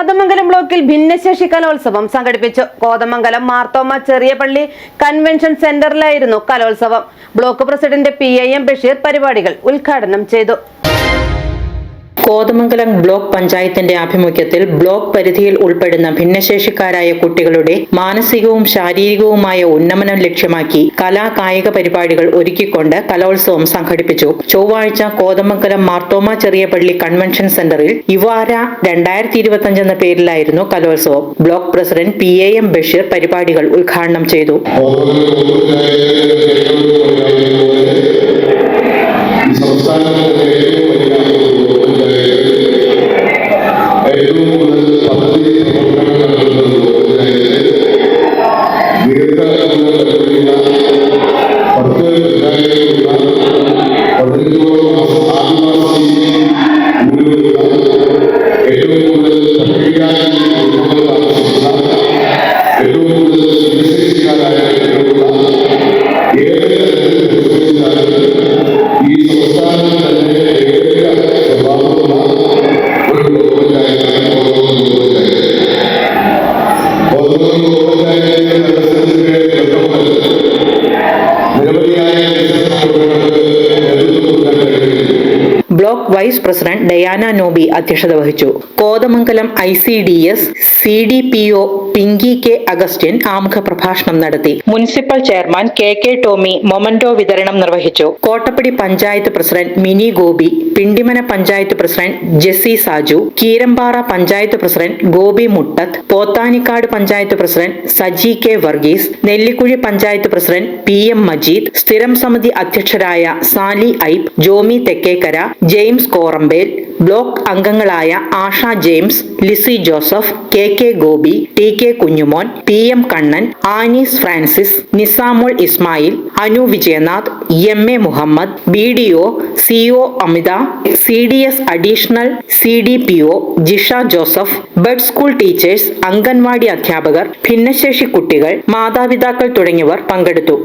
കോതമംഗലം ബ്ലോക്കിൽ ഭിന്നശേഷി കലോത്സവം സംഘടിപ്പിച്ചു. കോതമംഗലം മാർത്തോമ ചെറിയ പള്ളി കൺവെൻഷൻ സെന്ററിലായിരുന്നു കലോത്സവം. Block president P A M Basheer പരിപാടികൾ ഉദ്ഘാടനം ചെയ്തു. കോതമംഗലം ബ്ലോക്ക് പഞ്ചായത്തിന്റെ ആഭിമുഖ്യത്തിൽ ബ്ലോക്ക് പരിധിയിൽ ഉൾപ്പെടുന്ന ഭിന്നശേഷിക്കാരായ കുട്ടികളുടെ മാനസികവും ശാരീരികവുമായ ഉന്നമനം ലക്ഷ്യമാക്കി കലാ കായിക പരിപാടികൾ ഒരുക്കിക്കൊണ്ട് കലോത്സവം സംഘടിപ്പിച്ചു. ചൊവ്വാഴ്ച കോതമംഗലം മാർത്തോമ ചെറിയ പള്ളി കൺവെൻഷൻ സെന്ററിൽ യുവാര രണ്ടായിരത്തി ഇരുപത്തിയഞ്ച് എന്ന പേരിലായിരുന്നു കലോത്സവം. Block president P A M Basheer പരിപാടികൾ ഉദ്ഘാടനം ചെയ്തു. Block vice president Diana Noby അധ്യക്ഷത വഹിച്ചു. Kothamangalam I C D S C D P O Pinky K Augustine ആമുഖ പ്രഭാഷണം നടത്തി. Municipal chairman K K Tomy memento വിതരണം നിർവഹിച്ചു. Kottappady panchayat president Mini Gopi Pindimana panchayat president Jessy Saju Keerampara panchayat president Gopi Muttath Pothanicad panchayat president Saji K Varghese Nellikuzhi panchayat president P M Majeed സ്ഥിരം സമിതി അധ്യക്ഷരായ Sali Aib Jomy Thekkekkara James Korampel block അംഗങ്ങളായ Asha James Lissy Joseph K K Gopi T K Kunjumon P M Kannan Anees Francis Nisamol Ismail Anu Vijayanath M A Muhammad B D O C O Amitha C D S additional C D P O Jisha Joseph bud school teachers anganwadi അധ്യാപകർ ഭിന്നശേഷി കുട്ടികൾ മാതാപിതാക്കൾ തുടങ്ങിയവർ പങ്കെടുത്തു.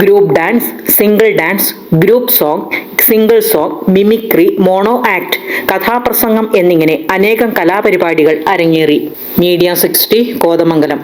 group dance single dance group song single song mimicry mono act കഥാപ്രസംഗം എന്നിങ്ങനെ അനേകം കലാപരിപാടികൾ അരങ്ങേറി. Media sixty Kothamangalam.